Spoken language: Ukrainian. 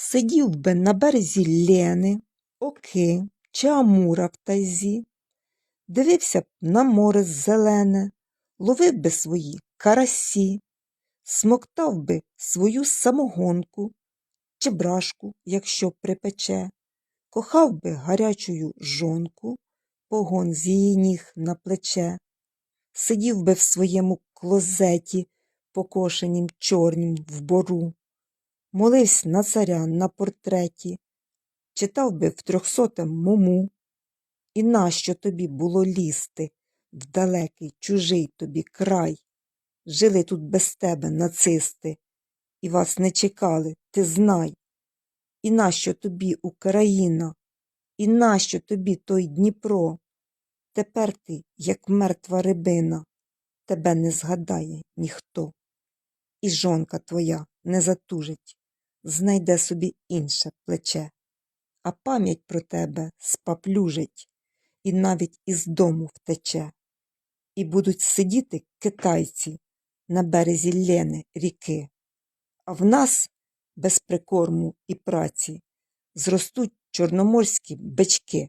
Сидів би на березі Лени, Оки чи Амура в тайзі, дивився б на море зелене, ловив би свої карасі, смоктав би свою самогонку чи брашку, якщо припече, кохав би гарячую жонку, погон з її ніг на плече, сидів би в своєму клозеті, покошенім чорнім в бору, молився на царя на портреті, читав би в трьохсотем муму. І нащо тобі було лізти в далекий чужий тобі край? Жили тут без тебе нацисти, і вас не чекали, ти знай. І нащо тобі Україна? І нащо тобі той Дніпро? Тепер ти, як мертва рибина, тебе не згадає ніхто. І жонка твоя не затужить, знайде собі інше плече, а пам'ять про тебе спаплюжить і навіть із дому втече. І будуть сидіти китайці на березі Лени ріки, а в нас без прикорму і праці зростуть чорноморські бички.